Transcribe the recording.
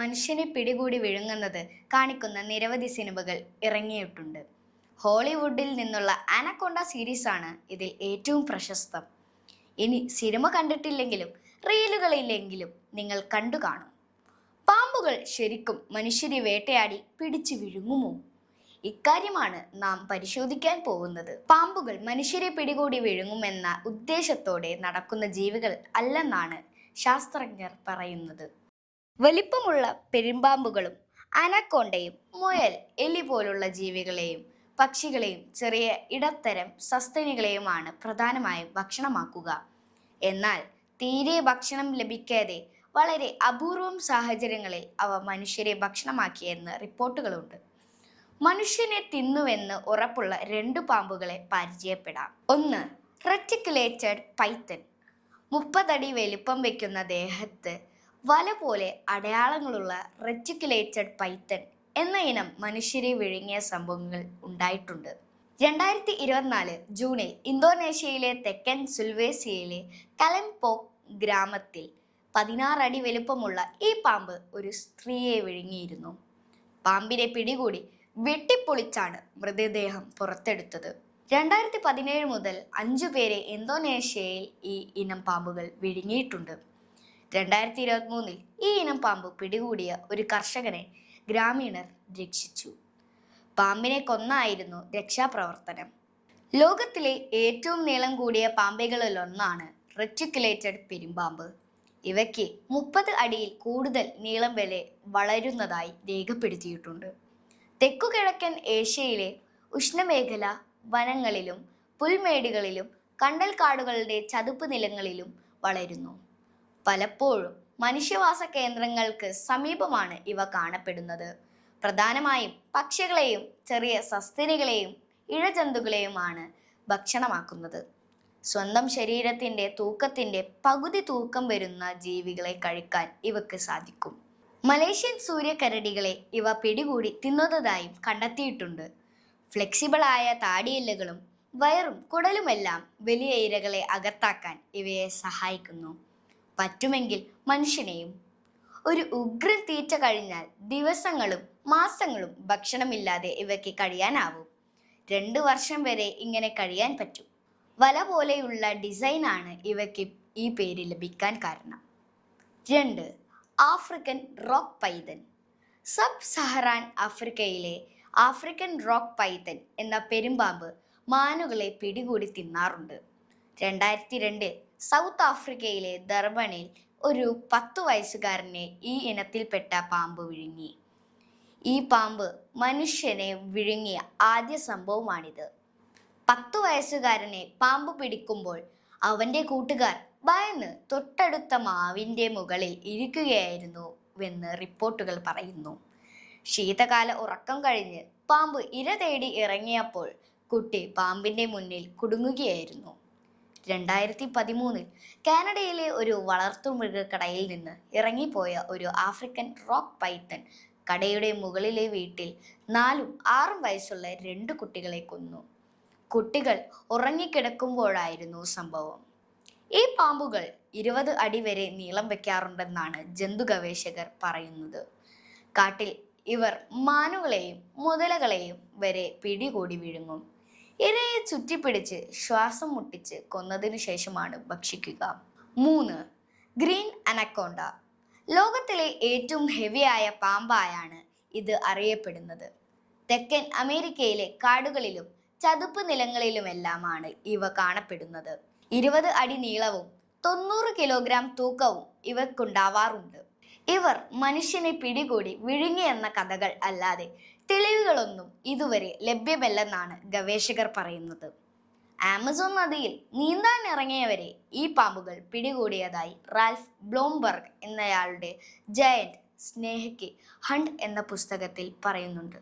മനുഷ്യനെ പിടികൂടി വിഴുങ്ങുന്നത് കാണിക്കുന്ന നിരവധി സിനിമകൾ ഇറങ്ങിയിട്ടുണ്ട്. ഹോളിവുഡിൽ നിന്നുള്ള അനക്കൊണ്ട സീരീസാണ് ഇതിൽ ഏറ്റവും പ്രശസ്തം. ഇനി സിനിമ കണ്ടിട്ടില്ലെങ്കിലും റീലുകളില്ലെങ്കിലും നിങ്ങൾ കണ്ടു കാണും. പാമ്പുകൾ ശരിക്കും മനുഷ്യരെ വേട്ടയാടി പിടിച്ചു വിഴുങ്ങുമോ? ഇക്കാര്യമാണ് നാം പരിശോധിക്കാൻ പോകുന്നത്. പാമ്പുകൾ മനുഷ്യരെ പിടികൂടി വിഴുങ്ങുമെന്ന ഉദ്ദേശത്തോടെ നടക്കുന്ന ജീവികൾ അല്ലെന്നാണ് ശാസ്ത്രജ്ഞർ പറയുന്നത്. വലിപ്പമുള്ള പെരുമ്പാമ്പുകളും അനക്കോണ്ടയും മുയൽ എലി പോലുള്ള ജീവികളെയും പക്ഷികളെയും ചെറിയ ഇടത്തരം സസ്തനികളെയുമാണ് പ്രധാനമായും ഭക്ഷണമാക്കുക. എന്നാൽ തീരെ ഭക്ഷണം ലഭിക്കാതെ വളരെ അപൂർവം സാഹചര്യങ്ങളിൽ അവ മനുഷ്യരെ ഭക്ഷണമാക്കിയെന്ന് റിപ്പോർട്ടുകളുണ്ട്. മനുഷ്യനെ തിന്നുവെന്ന് ഉറപ്പുള്ള രണ്ടു പാമ്പുകളെ പരിചയപ്പെടാം. ഒന്ന് റെറ്റിക്കുലേറ്റഡ് പൈത്തൻ മുപ്പതടി വലിപ്പം വയ്ക്കുന്ന ദേഹത്ത് വല പോലെ അടയാളങ്ങളുള്ള റെറ്റിക്കുലേറ്റഡ് പൈത്തൺ എന്ന ഇനം മനുഷ്യരെ വിഴുങ്ങിയ സംഭവങ്ങൾ ഉണ്ടായിട്ടുണ്ട്. രണ്ടായിരത്തി ഇരുപത്തിനാല് ജൂണിൽ ഇന്തോനേഷ്യയിലെ തെക്കൻ സുൽവേസിയയിലെ കലംപോക് ഗ്രാമത്തിൽ പതിനാറടി വലുപ്പമുള്ള ഈ പാമ്പ് ഒരു സ്ത്രീയെ വിഴുങ്ങിയിരുന്നു. പാമ്പിനെ പിടികൂടി വെട്ടിപ്പൊളിച്ചാണ് മൃതദേഹം പുറത്തെടുത്തത്. രണ്ടായിരത്തി പതിനേഴ് മുതൽ അഞ്ചു പേരെ ഇന്തോനേഷ്യയിൽ ഈ ഇനം പാമ്പുകൾ വിഴുങ്ങിയിട്ടുണ്ട്. രണ്ടായിരത്തി ഇരുപത്തി മൂന്നിൽ ഈ ഇനം പാമ്പ് പിടികൂടിയ ഒരു കർഷകനെ ഗ്രാമീണർ രക്ഷിച്ചു. പാമ്പിനെ കൊന്നായിരുന്നു രക്ഷാപ്രവർത്തനം. ലോകത്തിലെ ഏറ്റവും നീളം കൂടിയ പാമ്പുകളിലൊന്നാണ് റെറ്റിക്കുലേറ്റഡ് പെരുമ്പാമ്പ്. ഇവയ്ക്ക് മുപ്പത് അടിയിൽ കൂടുതൽ നീളം വരെ വളരുന്നതായി രേഖപ്പെടുത്തിയിട്ടുണ്ട്. തെക്കുകിഴക്കൻ ഏഷ്യയിലെ ഉഷ്ണമേഖല വനങ്ങളിലും പുൽമേടുകളിലും കണ്ടൽക്കാടുകളുടെ ചതുപ്പ് നിലങ്ങളിലും വളരുന്നു. പലപ്പോഴും മനുഷ്യവാസ കേന്ദ്രങ്ങൾക്ക് സമീപമാണ് ഇവ കാണപ്പെടുന്നത്. പ്രധാനമായും പക്ഷികളെയും ചെറിയ സസ്തനികളെയും ഇഴജന്തുക്കളെയുമാണ് ഭക്ഷണമാക്കുന്നത്. സ്വന്തം ശരീരത്തിന്റെ തൂക്കത്തിന്റെ പകുതി തൂക്കം വരുന്ന ജീവികളെ കഴിക്കാൻ ഇവക്ക് സാധിക്കും. മലേഷ്യൻ സൂര്യക്കരടികളെ ഇവ പിടികൂടി തിന്നുന്നതായും കണ്ടെത്തിയിട്ടുണ്ട്. ഫ്ലെക്സിബിളായ താടിയെല്ലുകളും വയറും കുടലുമെല്ലാം വലിയ ഇരകളെ അകത്താക്കാൻ ഇവയെ സഹായിക്കുന്നു. പറ്റുമെങ്കിൽ മനുഷ്യനെയും. ഒരു ഉഗ്രൻ തീറ്റ കഴിഞ്ഞാൽ ദിവസങ്ങളും മാസങ്ങളും ഭക്ഷണമില്ലാതെ ഇവയ്ക്ക് കഴിയാനാവും. രണ്ട് വർഷം വരെ ഇങ്ങനെ കഴിയാൻ പറ്റും. വല പോലെയുള്ള ഡിസൈനാണ് ഇവയ്ക്ക് ഈ പേര് ലഭിക്കാൻ കാരണം. രണ്ട് African rock python. Sub Saharan ആഫ്രിക്കയിലെ ആഫ്രിക്കൻ റോക്ക് പൈതൻ എന്ന പെരുമ്പാമ്പ് മാനുകളെ പിടികൂടി തിന്നാറുണ്ട്. രണ്ടായിരത്തി രണ്ടിൽ സൗത്ത് ആഫ്രിക്കയിലെ ദർബണിൽ ഒരു പത്തു വയസ്സുകാരനെ ഈ ഇനത്തിൽപ്പെട്ട പാമ്പ് വിഴുങ്ങി. ഈ പാമ്പ് മനുഷ്യനെ വിഴുങ്ങിയ ആദ്യ സംഭവമാണിത്. പത്തു വയസ്സുകാരനെ പാമ്പ് പിടിക്കുമ്പോൾ അവന്റെ കൂട്ടുകാർ ഭയന്ന് തൊട്ടടുത്ത മാവിന്റെ മുകളിൽ ഇരിക്കുകയായിരുന്നു എന്ന് റിപ്പോർട്ടുകൾ പറയുന്നു. ശീതകാല ഉറക്കം കഴിഞ്ഞ് പാമ്പ് ഇര തേടി ഇറങ്ങിയപ്പോൾ കുട്ടി പാമ്പിന്റെ മുന്നിൽ കുടുങ്ങുകയായിരുന്നു. രണ്ടായിരത്തി പതിമൂന്നിൽ കാനഡയിലെ ഒരു വളർത്തുമൃഗക്കടയിൽ നിന്ന് ഇറങ്ങിപ്പോയ ഒരു ആഫ്രിക്കൻ റോക്ക് പൈത്തൺ കടയുടെ മുകളിലെ വീട്ടിൽ നാലും ആറും വയസ്സുള്ള രണ്ട് കുട്ടികളെ കൊന്നു. കുട്ടികൾ ഉറങ്ങിക്കിടക്കുമ്പോഴായിരുന്നു സംഭവം. ഈ പാമ്പുകൾ ഇരുപത് അടി വരെ നീളം വയ്ക്കാറുണ്ടെന്നാണ് ജന്തു ഗവേഷകർ പറയുന്നത്. കാട്ടിൽ ഇവർ മാനുകളെയും മുതലകളെയും വരെ പിടികൂടി വിഴുങ്ങും. ഇരയെ ചുറ്റിപ്പിടിച്ച് ശ്വാസം മുട്ടിച്ച് കൊന്നതിനു ശേഷമാണ് ഭക്ഷിക്കുക. മൂന്ന് ഗ്രീൻ അനക്കോണ്ട. ലോകത്തിലെ ഏറ്റവും ഹെവിയായ പാമ്പായാണ് ഇത് അറിയപ്പെടുന്നത്. തെക്കൻ അമേരിക്കയിലെ കാടുകളിലും ചതുപ്പ് നിലങ്ങളിലുമെല്ലാമാണ് ഇവ കാണപ്പെടുന്നത്. ഇരുപത് അടി നീളവും തൊണ്ണൂറ് കിലോഗ്രാം തൂക്കവും ഇവക്കുണ്ടാവാറുണ്ട് ഇവർ മനുഷ്യനെ പിടികൂടി വിഴുങ്ങിയെന്ന കഥകൾ അല്ലാതെ തെളിവുകളൊന്നും ഇതുവരെ ലഭ്യമല്ലെന്നാണ് ഗവേഷകർ പറയുന്നത്. ആമസോൺ നദിയിൽ നീന്താൻ ഇറങ്ങിയവരെ ഈ പാമ്പുകൾ പിടികൂടിയതായി റാൽഫ് ബ്ലോംബർഗ് എന്നയാളുടെ ജയന്റ് സ്നേഹയ്ക്ക് ഹണ്ട് എന്ന പുസ്തകത്തിൽ പറയുന്നുണ്ട്.